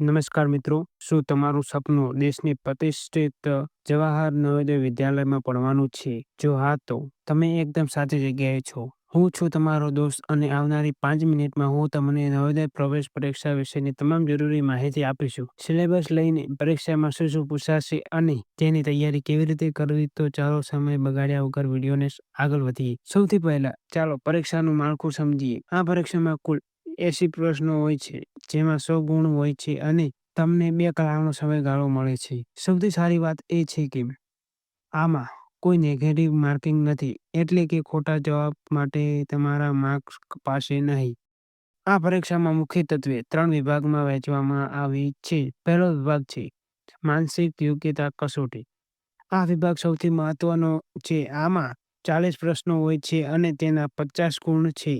નમસ્કાર મિત્રો, શું તમારું સપનું દેશની પ્રતિષ્ઠિત જવાહર નવોદય વિદ્યાલયમાં ભણવાનું છે? જો હા, તો તમે એકદમ સાચી જગ્યાએ છો. હું છું તમારો દોસ્ત અને આવનારી પાંચ મિનિટમાં હું તમને નવોદય પ્રવેશ પરીક્ષા વિશેની તમામ જરૂરી માહિતી આપીશું. સિલેબસ લઈને પરીક્ષામાં શું શું પૂછાશે અને તેની તૈયારી કેવી રીતે કરવી, તો ચાલો સમય બગાડ્યા વગર વિડીયોને આગળ વધીએ. સૌથી પહેલા ચાલો પરીક્ષાનું માળખું સમજીએ. આ પરીક્ષામાં કુલ એસી પ્રશ્નો હોય છે, જેમાં સો ગુણ હોય છે અને તમને બે કલાકનો સમયગાળો મળે છે. સૌથી સારી વાત એ છે કે આમાં કોઈ નેગેટિવ માર્કિંગ નથી, એટલે કે ખોટા જવાબ માટે તમારા માર્ક્સ પાસે નહીં. આ પરીક્ષામાં મુખ્ય તત્વે ત્રણ વિભાગમાં વહેંચવામાં આવી છે. પહેલો વિભાગ છે, માનસિક યોગ્યતા કસોટી. આ વિભાગ સૌથી મહત્વનો છે, આમાં ચાલીસ પ્રશ્નો હોય છે અને તેના પચાસ ગુણ છે,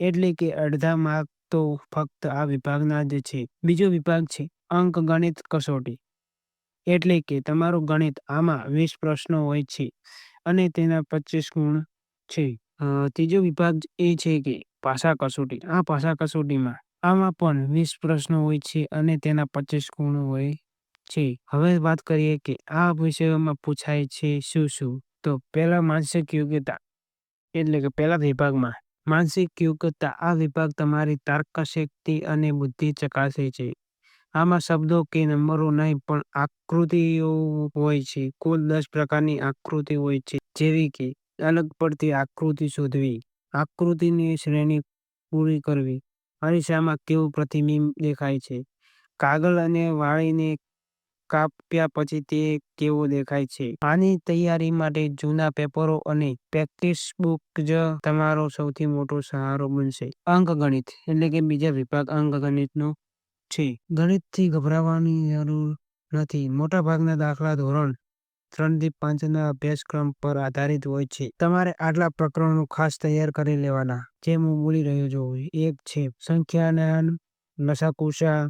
એટલે કે અડધા માર્ક તો ફક્ત આ વિભાગના જ છે. બીજો વિભાગ છે અંક ગણિત કસોટી. એટલે કે તમારું ગણિત આમાં વીસ પ્રશ્નો હોય છે અને તેના પચીસ ગુણ છે. ત્રીજો વિભાગ એ છે કે ભાષા કસોટી. આ ભાષા કસોટીમાં આમાં પણ વીસ પ્રશ્નો હોય છે અને તેના પચીસ ગુણ હોય છે. હવે વાત કરીએ કે આ વિષયોમાં પૂછાય છે શું શું? તો પહેલા માનસિક યોગ્યતા એટલે કે પહેલા વિભાગમાં માનસિક યોગ્યતા આ વિભાગ તમારી તર્કશક્તિ અને બુદ્ધિ ચકાસે છે. આમાં શબ્દો કે નંબરો નહીં, પણ આકૃતિઓ હોય છે. કુલ દસ પ્રકારની આકૃતિ હોય છે, જેવી કે અલગ પડતી આકૃતિ શોધવી, આકૃતિની શ્રેણી પૂરી કરવી, અરીસામાં કેવું પ્રતિબિંબ દેખાય છે, કાગળ અને વાળીને કાપ્યા પછી તે કેવો દેખાય છે? આની તૈયારી માટે જૂના પેપરો અને પ્રેક્ટિસ બુક જ તમારો સૌથી મોટો સહારો બનશે. અંકગણિત, એટલે કે બીજા વિભાગ અંકગણિતનો છે. ગણિતથી ગભરાવાની જરૂર નથી. મોટા ભાગના દાખલા ધોરણ ત્રણથી પાંચના અભ્યાસક્રમ પર આધારિત હોય છે. તમારે આટલા પ્રકરણો ખાસ તૈયાર કરી લેવાના. જે હું બોલી રહ્યો છું, એક છે સંખ્યા નશાકુશા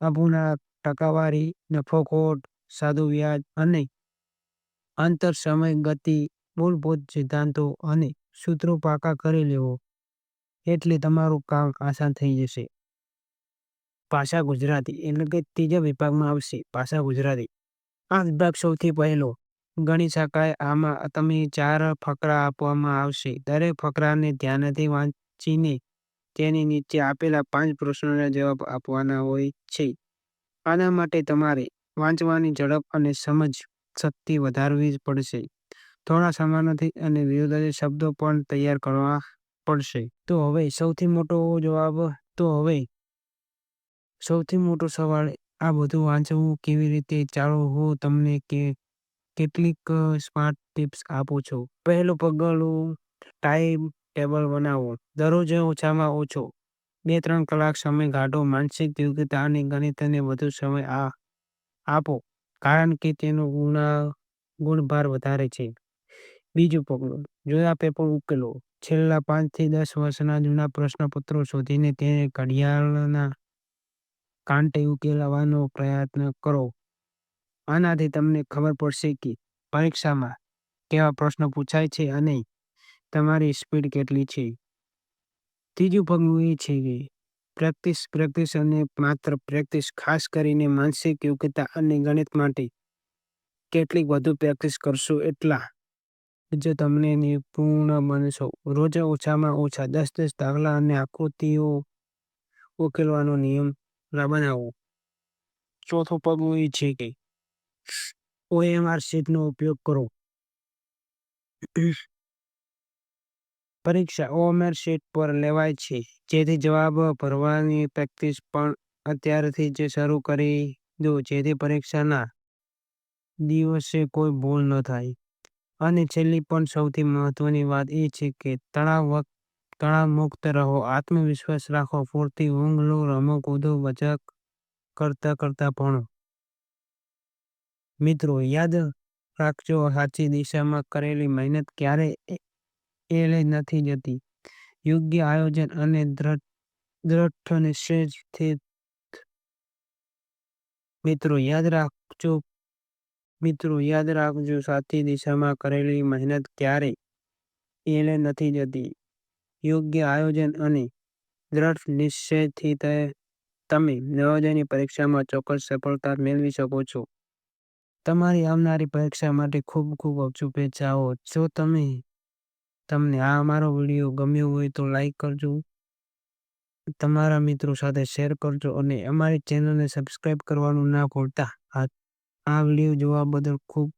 અપૂર્ણાંક ટકાવારી નફોખોટ સાદું વ્યાજ અને આંતર સમય ગતિ, મૂળભૂત સિદ્ધાંતો અને સૂત્રો પાકા કરી લેવો. એટલે તમારું કામ આસાન થઈ જશે. ભાષા ગુજરાતી એટલે કે ત્રીજા વિભાગમાં આવશે ભાષા ગુજરાતી. આ વિભાગ સૌથી પહેલો. ગણી શકાય આમાં તમે ચાર ફકરા આપવામાં આવશે. દરેક ફકરાને ધ્યાનથી વાંચીને તેની નીચે આપેલા પાંચ પ્રશ્નોના જવાબ આપવાના હોય છે. આના માટે તમારે વાંચવાની ઝડપ અને સમજ શક્તિ વધારવી પડશે. થોડા સમાનાર્થી અને વિરોધાર્થી શબ્દો પણ તૈયાર કરવા પડશે. તો હવે સૌથી મોટો જવાબ, તો હવે સૌથી મોટો સવાલ, આ બધું વાંચવું કેવી રીતે? ચાલો હું તમને કે, કેટલીક સ્માર્ટ ટિપ્સ આપું છું. પહેલું પગલું, ટાઈમ ટેબલ બનાવો. દરરોજ ઓછામાં ઓછો બે ત્રણ કલાક સમય કાઢો માનસિક યોગ્યતા અને ગણિતને વધુ સમય આ આપો, કારણ કે તેનો ગુણા ગુણભાર વધારે છે. બીજું પગલું, જૂના પેપર ઉકેલો. છેલ્લા પાંચથી દસ વર્ષના જૂના પ્રશ્નપત્રો શોધીને તેને ઘડિયાળના કાંટે ઉકેલવાનો પ્રયત્ન કરો. આનાથી તમને ખબર પડશે કે પરીક્ષામાં કેવા પ્રશ્નો પૂછાય છે અને તમારી સ્પીડ કેટલી છે. ત્રીજું પગલું એ છે કે પ્રેક્ટિસ પ્રેક્ટિસ અને માત્ર પ્રેક્ટિસ ખાસ કરીને માનસિક યોગ્યતા અને ગણિત માટે કેટલીક વધુ પ્રેક્ટિસ કરશો એટલા જ તમને નિપુણ બનશો. રોજ ઓછામાં ઓછા દસ દસ દાખલા અને આકૃતિઓ ઉકેલવાનો નિયમ બનાવો. ચોથું પગલું એ છે કે ઓએમઆર શીટનો ઉપયોગ કરો. પરીક્ષા ઓએમઆર પર લેવાય છે. જેથી જવાબ ભરવાની પ્રેક્ટિસ પણ અત્યારથી જ શરૂ કરી દો, જેથી પરીક્ષાના દિવસે કોઈ ભૂલ ન થાય. અને છેલ્લી પણ સૌથી મહત્વની વાત એ છે કે તણાવ તણાવ મુક્ત રહો, આત્મવિશ્વાસ રાખો પૂરતી ઊંઘ લો રમો, કૂદો બચક કરતા કરતા ભણો. મિત્રો, યાદ રાખજો, સાચી દિશામાં કરેલી મહેનત ક્યારે એળે નથી જતી યોગ્ય આયોજન અને દ્રઢ નિશ્ચયથી મિત્રો યાદ રાખજો મિત્રો યાદ રાખજો સાચી દિશામાં કરેલી મહેનત ક્યારે એળે નથી જતી યોગ્ય આયોજન અને દ્રઢ નિશ્ચયથી તમે નવોદયની પરીક્ષામાં ચોક્કસ સફળતા મેળવી શકો છો. તમારી આવનારી પરીક્ષા માટે ખૂબ ખૂબ શુભેચ્છાઓ. જો તમે તમને આ અમારો વીડિયો ગમ્યો હોય તો લાઈક કરજો, તમારા મિત્રો સાથે શેર કરજો અને અમારી ચેનલને સબસ્ક્રાઇબ કરવાનું ના ભૂલતા. આ વીડિયો જોવા બદલ ખૂબ